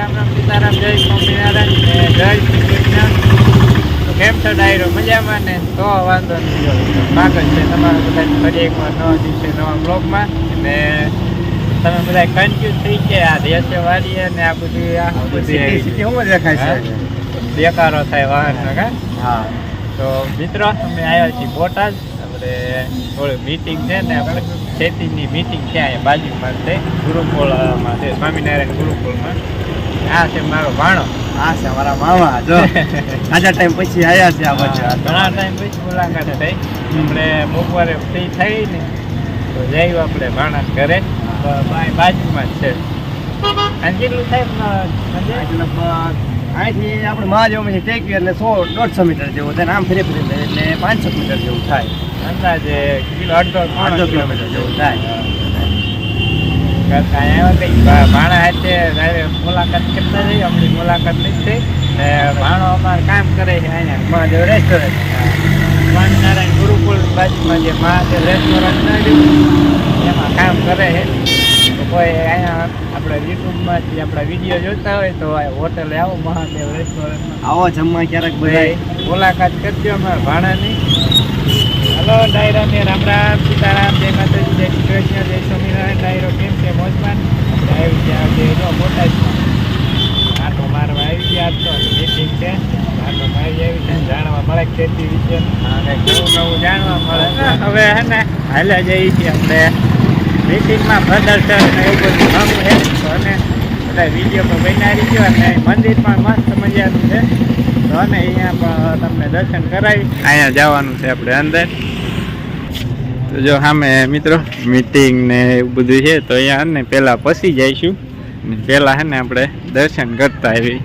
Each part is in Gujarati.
રામ રામ સીતારામ જય સ્વામિનારાયણ. ને જય શ્રી કેમ છો ડાયરો? મજામાં ને? તો વાંધો નહીં સ્વાગત છે. તમારા બધા ફરી એકવાર નવા દિવસે નવા બ્લોગમાં. અને તમે બધા કન્ફ્યુઝ થઈ ગયા. આ દેશે વાળીએ અને આ બધી આ બધી સિટી દેખાય છે? બેકારો થાય વાહન કા? હા. તો મિત્રો અમે આવ્યા છીએ બોટાદ. આપણે થોડી મીટિંગ છે ને આપણે ખેતીની મીટિંગ છે અહીંયા બાજુમાં છે. ગુરુકુળમાં છે. સ્વામિનારાયણ ગુરુકુળમાં. આ છે મારો ભાણો. આ છે મારા મામા જો. આજા ટાઈમ પછી આયા છે આ બધા ઘણા ટાઈમ પછી મુલાકાત થઈ. આપણે મોકવારે ફ્રી થઈ ને તો જઈએ આપણે ભાણા ઘરે. બાજુમાં જ છે. અને કેટલું થાય? અહીંથી આપણે મહાદેવમાંથી ટેકવી એટલે સો દોઢસો મીટર જેવું થાય ને આમ ફરી ફરી એટલે પાંચસો મીટર જેવું થાય. અંદાજે કિલો અડધો અડધો કિલોમીટર જેવું થાય. કરતા આવ્યા ભા- ભાણા હાથે મુલાકાત કરતા જઈએ આપણી મુલાકાત લીધી ને ભાણો અમારે કામ કરે છે અહીંયા મહાદેવ રેસ્ટોરન્ટ સ્વામિનારાયણ ગુરુકુળ બાજુમાં જે મહાદેવ રેસ્ટોરન્ટ નાખ્યું એમાં કામ કરે છે. કોઈ અહીંયા આપણે યુટ્યુબમાંથી આપણા વીડિયો જોતા હોય તો હોટલે આવો મહાદેવ રેસ્ટોરન્ટમાં આવો જમવા ક્યારેક બધા મુલાકાત કરજો અમારા ભાણાની. હલો ડાયરાને રામ રામ સીતારામ જય માતાજી જય શ્રી કૃષ્ણ જય સ્વામિનારાયણ ડાયરો કેમ છે મોજમાં આવી ગયા આજે જો જ આટો મારવા આવી ગયા તો મીટિંગ છે આટો મારી આવી છે જાણવા મળે ખેતી વિશે. અને નવું નવું જાણવા મળે. હવે હે ને હાલ્યા જઈએ છીએ આપણે. મીટિંગમાં પ્રદર્શન ને એવું બધું ઘણું છે. અને બધા વીડિયો પણ બનાવી ગયો અને મંદિર પણ મસ્ત મજાનું છે. તો અહીંયા પણ તમને દર્શન કરાવી. અહીંયા જવાનું છે આપણે અંદર. તો જો સામે મિત્રો મિટિંગ ને એવું બધું છે, તો અહીંયા ને પહેલાં પસી જઈશું. પહેલાં છે ને આપણે દર્શન કરતા આવી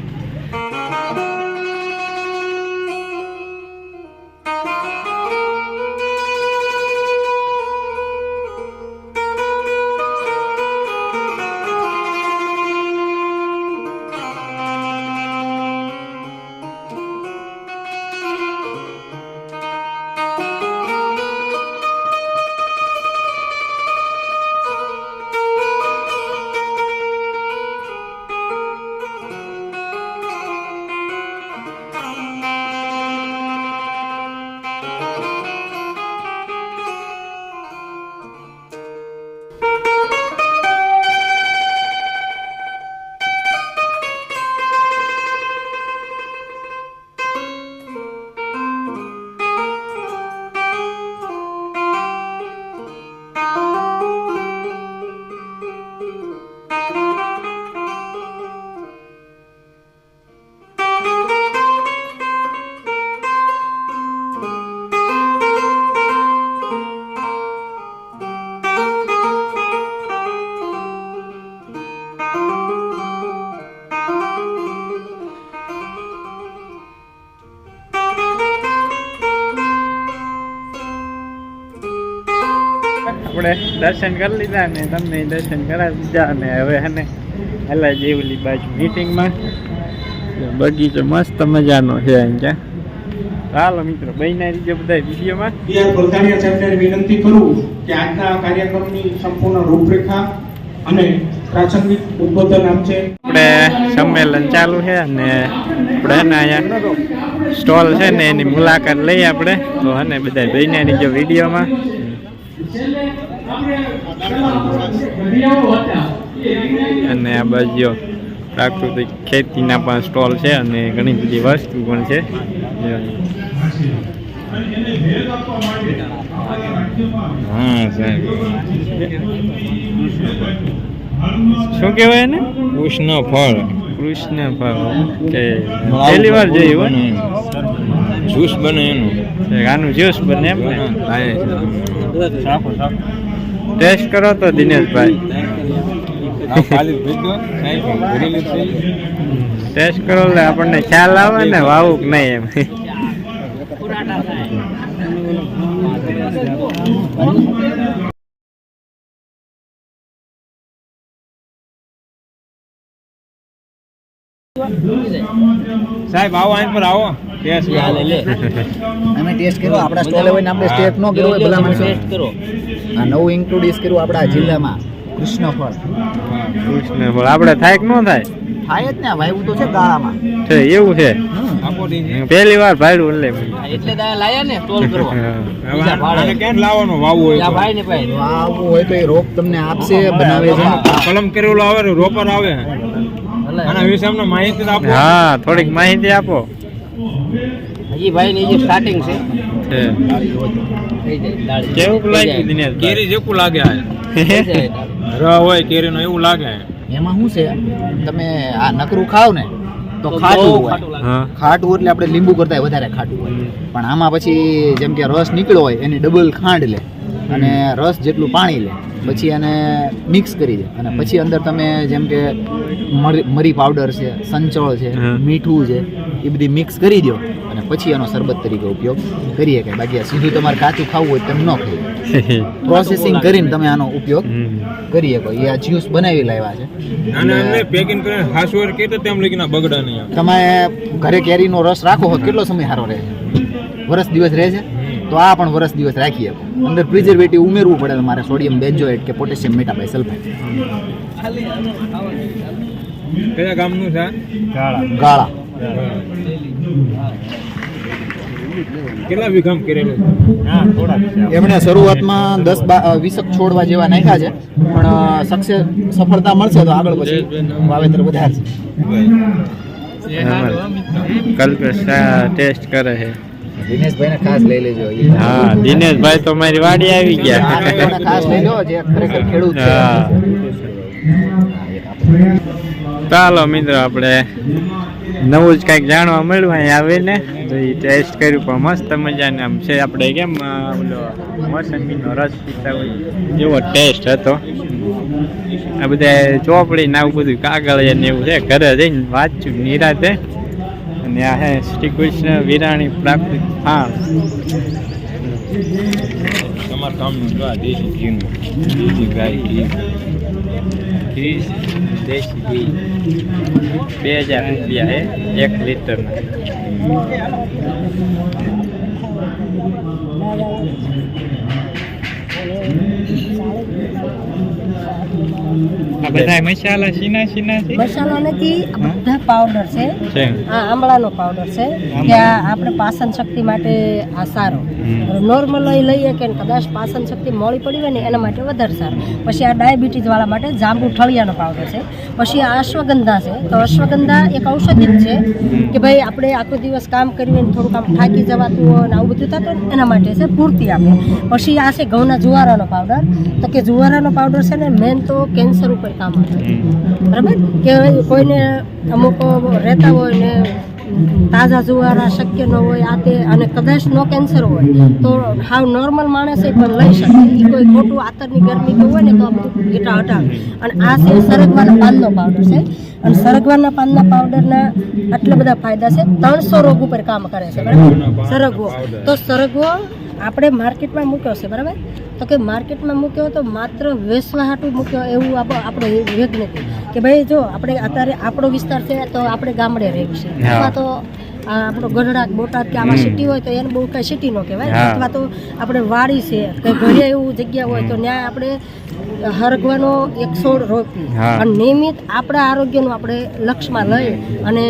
દર્શન કરી લીધા ને તમને દર્શન કરાવી દીધા અને હવે હે ને હલા જેવલી બાજુ મીટિંગમાં બગીચો મસ્ત મજાનો છે અહીંયા ચાલો મિત્રો બહેના રીતે બધા વિડીયોમાં. સાહેબને વિનંતી કરું કે આજના કાર્યક્રમની સંપૂર્ણ રૂપરેખા અને પ્રાસંગિક ઉદ્બોધન આપશે આપણે સંમેલન ચાલુ છે અને આપણે ને અહીંયા સ્ટોલ છે ને એની મુલાકાત લઈએ આપણે. તો હે ને બધા બહેના રીજો વિડીયોમાં. અને આ બાજુ પ્રાકૃતિક ખેતીના પણ સ્ટોલ છે અને ઘણી બધી વસ્તુ પણ છે. શું કહેવાય એને? કૃષ્ણ ફળ કૃષ્ણ ફળ કે પહેલી વાર જોયું જ્યુસ બને એનું. આનું જ્યુસ બને એમ ને? ટેસ્ટ કરો તો દિનેશભાઈ. ટેસ્ટ કરો એટલે આપણને ખ્યાલ આવે ને વાવું કે નહીં એમ. સાહેબ આવો અહીં પર આવો. ટેસ્ટ અમે ટેસ્ટ કર્યો આપણા સ્ટોલે હોય ને આપણે ટેસ્ટ નો કર્યો હોય ભલા માણસો. કરો. આ નવું ઇન્ક્લુડિસ કર્યું આપણા જિલ્લામાં કૃષ્ણ ફળ કૃષ્ણ ફળ આપણે થાય કે ન થાય? થાય જ ને વાયુ તો છે ગાળામાં. છે એવું છે? પહેલી વાર ભાડું એટલે એટલે દાયા લાયા ને ટોલ કરવા. કેમ લાવવાનું હોય ભાઈ ને ભાઈ. હોય તો એ રોપ તમને આપશે બનાવે છે. કલમ કરેલું આવે રોપર આવે. આના વિશે અમને માહિતી આપો. હા થોડીક માહિતી આપો. હજી ભાઈ ની જે સ્ટાર્ટિંગ છે. કેવું લાગ્યું દિનેશ કેરી જેવું લાગે. ર હોય કેરીનો એવું લાગે. એમાં શું છે? તમે આ નકરું ખાવ ને તો ખાટું હોય. ખાટું એટલે આપણે લીંબુ કરતા વધારે ખાટું હોય. પણ આમાં પછી જેમ કે રસ નીકળ્યો હોય એની ડબલ ખાંડ લે. અને રસ જેટલું પાણી લે પછી એને મિક્સ કરી દે. અને પછી અંદર તમે જેમ કે મરી પાવડર છે સંચળ છે મીઠું છે એ બધી મિક્સ કરી દો. અને પછી એનો શરબત તરીકે ઉપયોગ કરીએ કે બાકી આ સીધું તમારે કાચું ખાવું હોય તેમ ન ખાઈ પ્રોસેસિંગ કરીને તમે આનો ઉપયોગ કરી શકો એ આ જ્યુસ બનાવી લાવ્યા છે. અને પેકિંગ કરીને હાસુર કે તો તેમ લગીને બગડે નહીં તમે ઘરે કેરીનો રસ રાખો કેટલો સમય સારો રહે? છે વરસ દિવસ રહે છે? તો આ પણ વર્ષ દિવસ રાખીએ. અંદર પ્રિઝર્વેટિવ ઉમેરવું પડે મારે સોડિયમ બેન્જોએટ કે પોટેશિયમ મેટાબાઇસલ્ફાઇડ કયા ગામનું છે? ગાળા. કેટલા વીઘામ કરેલું? એમણે શરૂઆતમાં દસ વીસક છોડવા જેવા નાખ્યા છે. પણ સક્સેસ સફળતા મળશે તો આગળ પછી વાવેતર વધારશે. કલ્પેશ ટેસ્ટ કરે છે. દિનેશભાઈને ખાસ લઈ લેજો. હા દિનેશભાઈ તો મારી વાડી આવી ગયા. ખાસ લઈ લો જે ખરેખર ખેડૂત છે. ચાલો મિત્રો આપણે નવું જ કંઈક જાણવા મળ્યું અહીં આવીને. તો એ ટેસ્ટ કર્યું પણ મસ્ત મજાને આમ છે. આપણે કેમ ઓલો મોસંબીનો રસ પીતા હોય? એવો ટેસ્ટ હતો. આ બધા ચોપડી ને આવું બધું કાગળ ને એવું છે. ઘરે જઈને વાંચ્યું નિરાતે. આ હે શ્રી કૃષ્ણ વિરાણી પ્રાપ્તિ હા તમારા કામનું જો આ દેશી ઘીનું દેશી ગાય ઘી. ઘી દેશી ઘી. બે હજાર રૂપિયા હે, એક લીટરના આ બધા મસાલા સીના સીના છે? મસાલા નથી આ બધા પાવડર છે. આ આંબળાનો પાવડર છે. કે આ આપણે પાચન શક્તિ માટે આ સારો. નોર્મલ લઈએ કે કદાચ પાચન શક્તિ મોડી પડી હોય ને એના માટે વધારે સારું. પછી આ ડાયાબિટીસ વાળા માટે જાંબુ ઠળિયાનો પાવડર છે. પછી આ અશ્વગંધા છે. તો અશ્વગંધા એક ઔષધિ છે કે ભાઈ આપણે આખો દિવસ કામ કરીએ ને થોડુંક આમ થાકી જવાતું હોય ને આવું બધું થતું એના માટે છે પૂર્તિ આપે. પછી આ છે ઘઉંના જુવારાનો પાવડર તો કે જુવારાનો પાવડર છે ને મેન તો કેન્સર ઉપર કામ આવે બરાબર? કે કોઈને અમુક રહેતા હોય ને તાજા જુવારા શક્ય ન હોય, આ તે, અને કદાચ નો કેન્સર હોય, તો હાવ નોર્મલ માણસે પણ લઈ શકે. એ કોઈ ખોટું આતરની ગરમી કે હોય ને, તો આ હટાવે. અને આ છે સરગવાના પાનનો પાવડર છે. અને સરગવાના પાનના પાવડરના આટલા બધા ફાયદા છે. ત્રણસો રોગ ઉપર કામ કરે છે. બરાબર? સરગવો. તો સરગવો આપણે માર્કેટમાં મૂક્યો છે. બરાબર? તો કે માર્કેટમાં મૂક્યો તો માત્ર વેચવા હાટું મૂક્યો એવું આપ- આપણો વેગ નથી. કે ભાઈ જો આપણે અત્યારે આપણો વિસ્તાર છે તો આપણે ગામડે રહીએ છે અથવા તો આ આપણો ગઢડા બોટાદ કે આમાં સિટી હોય તો એને બહુ કાંઈ સિટી નો કહેવાય. અથવા તો આપણે વાડી છે કે ઘરે એવું જગ્યા હોય તો ત્યાં આપણે હરગવાનો એક છોડ રોપી અને નિયમિત આપણા આરોગ્યનું આપણે લક્ષમાં લઈ અને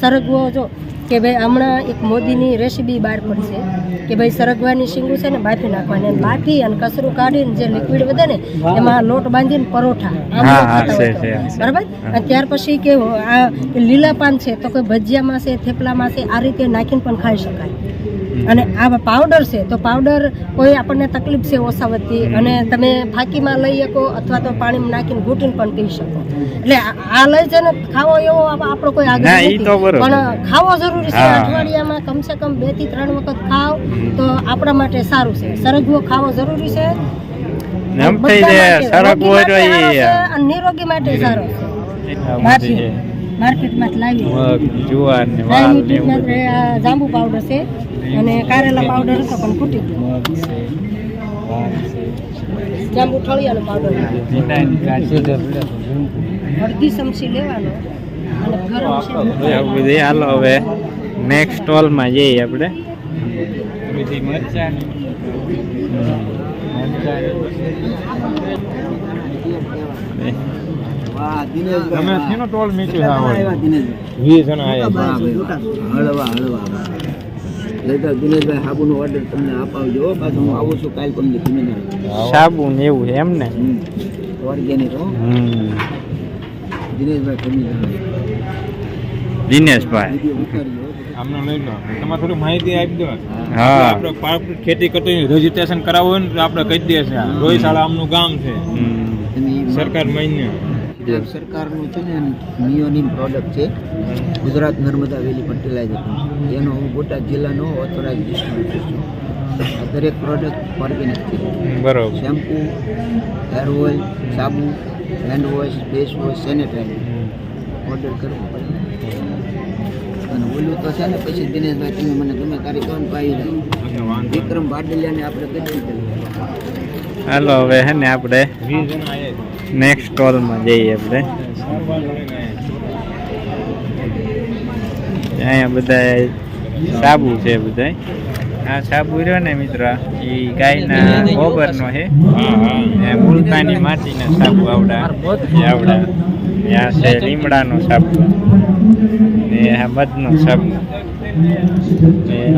સરગવો જો કે ભાઈ હમણાં એક મોદીની રેસીપી બહાર પડશે છે કે ભાઈ સરગવાની શીંગું છે ને બાફી નાખવાની. અને બાફી અને કચરું કાઢીને જે લિક્વિડ વધે ને એમાં લોટ બાંધીને પરોઠા. બરાબર? અને ત્યાર પછી કે આ લીલા પાન છે તો કોઈ ભજીયામાં છે થેપલામાં છે આ રીતે નાખીને પણ ખાઈ શકાય. અને આ પાવડર છે તો પાવડર કોઈ આપણને તકલીફ છે ઓસાવતી અને તમે ફાંકીમાં લઈ શકો અથવા તો પાણીમાં નાખીને ઘૂંટીને પણ પી શકો. એટલે આ લઈ જઈને ખાવો એવો આપણો કોઈ આગળ નથી. પણ ખાવો જરૂરી છે. અઠવાડિયામાં કમસે કમ બેથી ત્રણ વખત ખાવ તો આપણા માટે સારું છે. સરગવો ખાવો જરૂરી છે. નિરોગી માટે સારો છે. માર્કેટમાં લાવી જુવાર ને વાલ ને એવું આ જાંબુ પાવડર છે અને કારેલા પાવડર હતો પણ ફૂટી ગયો. જાંબુ ઠળિયાનો પાવડર. અડધી ચમચી લેવાનો. અને ગરમ છે. હાલો હવે નેક્સ્ટ સ્ટોલમાં જઈએ આપણે. બધી મરચાં. વાહ દિનેશભાઈ તમે શેનો ટોલ મીચી આવો વીસ જણા આયા વાહ ભાઈ વાહ. હળવા હળવા લેટર દિનેશભાઈ સાબુનો ઓર્ડર તમને અપાવજો પાછું હું આવું છું કાલ તમને તમે સાબુ ને એવું એમ ને? ઓર્ગેનિક હો. દિનેશભાઈ તમે દિનેશભાઈ. વીડિયો ઉતારી હો. આમનો લઈ લો. તમારે થોડી માહિતી આપી દો. હા. આપણે પાક ખેતી કરતો રજીસ્ટ્રેશન કરાવવું હોય ને તો આપણે કહી દઈએ છે રોહિશાળા આમનું ગામ છે. સરકાર માન્ય. ગુજરાત સરકારનું છે ને નિયોનિમ પ્રોડક્ટ છે ગુજરાત નર્મદા વેલી ફર્ટિલાઇઝર એનો હું બોટાદ જિલ્લાનો ઓથોરાઇઝ ડિસ્ટ્રીબ્યુટર છું. આ દરેક પ્રોડક્ટ ઓર્ગેનિક છે. બરાબર. શેમ્પૂ હેર ઓઇલ સાબુ hand wash face wash sanitizer order કરવો અને ઓલું તો છે ને પછી દિનેશભાઈ તમે મને ગમે તારી કોણ પાઈ જાય. વિક્રમ બાડલિયાને આપણે કરી હાલો હવે હે ને આપણે નેક્સ્ટ સ્ટોલમાં જઈએ આપણે. અહીંયા બધા સાબુ છે બધા આ સાબુ રહ્યો ને મિત્ર એ ગાયના ગોબરનો છે મુલતાની માટીના સાબુ આવડા. આવડા. ત્યાં છે લીમડાનો સાબુ. ને આ મધનો સાબુ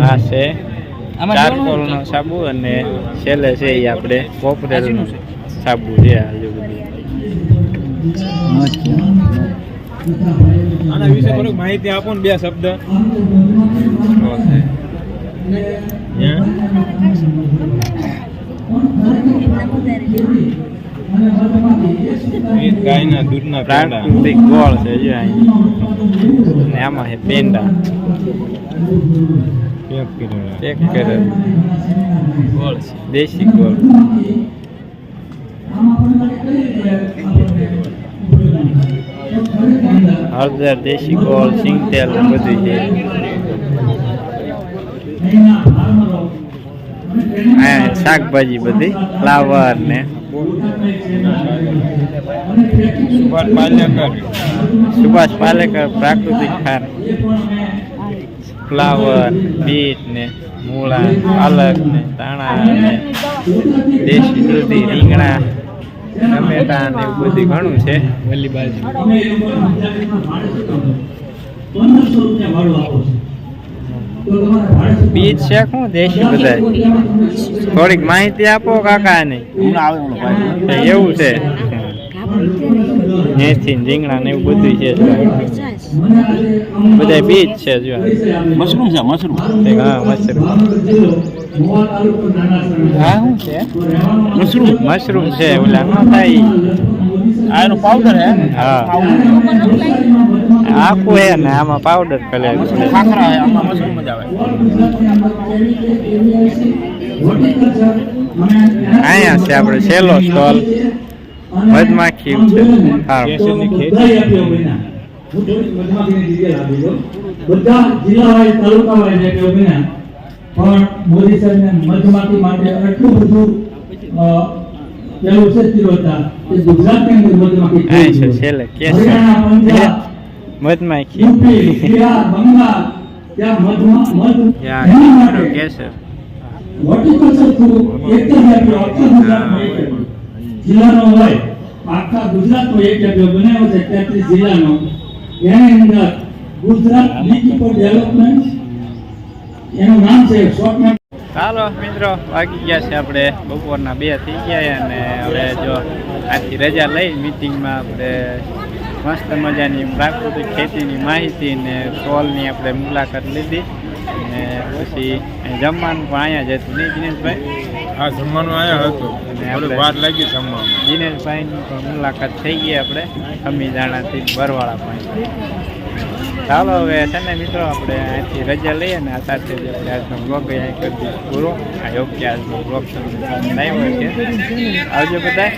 આ છે ચારકોલનો સાબુ અને છેલ્લે છે એ આપણે કોપરેલનો સાબુ છે આજુ આના વિશે થોડીક માહિતી આપો ને બે શબ્દ. હે? ગાયના દૂધના પ્રાકૃતિક ગોળ છે જો અહીં. આમાં છે પેંડા. કરેલા. પેક ગોળ દેશી ગોળ. હળદર દેશી ગોળ સિંગતેલ તેલ બધું છે. શાકભાજી બધી ફ્લાવર ને. સુભાષ પાલેકર. પ્રાકૃતિક ખાર ફ્લાવર બીટ ને મૂળા પાલક ને ધાણા ને દેશી દૂધી રીંગણા ટમેટા ને એવું બધું ઘણું છે. વલી બાજુ બીજ છે શું? દેશી બધા થોડીક માહિતી આપો કાકા ને એવું છે. ને રીંગણા ને એવું બધું છે. બધા બીજ છે જો. મશરૂમ છે મશરૂમ. હા મશરૂમ. હા શું છે? મશરૂમ. મશરૂમ છે ઓલા ન થાય આનો પાવડર હે? હા. આખું હે ને આમાં પાવડર કરેલું છે. અહીંયા છે આપણે છેલ્લો સ્ટોલ. મધમાખી છે. બધા જિલ્લા વાઇઝ તાલુકા વાઇઝ એટલે બન્યા. પણ મોદી સાહેબને મધમાખી માટે આટલું બધું પેલું છે તીવ્રતા કે ગુજરાતની અંદર મધમાખી છે છેલ્લે કેસર. હરિયાણા મધ યા એના માટે કેસર હોર્ટિકલ્ચર થ્રુ એક જ એપ્યો આખા ગુજરાતમાં એક એપ્યો. જિલ્લાનો હોય આખા ગુજરાતનો એક એપ્યો બનાવ્યો છે તેત્રીસ જિલ્લાનો એની અંદર ગુજરાત બીકીપર ડેવલપમેન્ટ એનું નામ છે શોર્ટ ચાલો મિત્રો વાગી ગયા છે આપણે બપોરના બે થઈ ગયા અને હવે જો આખી રજા લઈ મિટિંગમાં આપણે મસ્ત મજાની પ્રાકૃતિક ખેતીની માહિતી ને સ્ટોલની આપણે મુલાકાત લીધી. અને પછી જમવાનું પણ અહીંયા જ હતું નહીં દિનેશભાઈ? આ જમવાનું અહીંયા હતું. અને વાર લાગી જમવાનું દિનેશભાઈની પણ મુલાકાત થઈ ગઈ આપણે અમીદાણાથી બરવાળા પણ ચાલો હવે છે ને મિત્રો આપણે અહીંથી રજા લઈએ ને આ સાથે જ આપણે આજનો બ્લોગ અહીં કરી દઈએ પૂરો. આ યોગ્ય આજનો બ્લોગ તમને આવ્યો છે આવજો બધા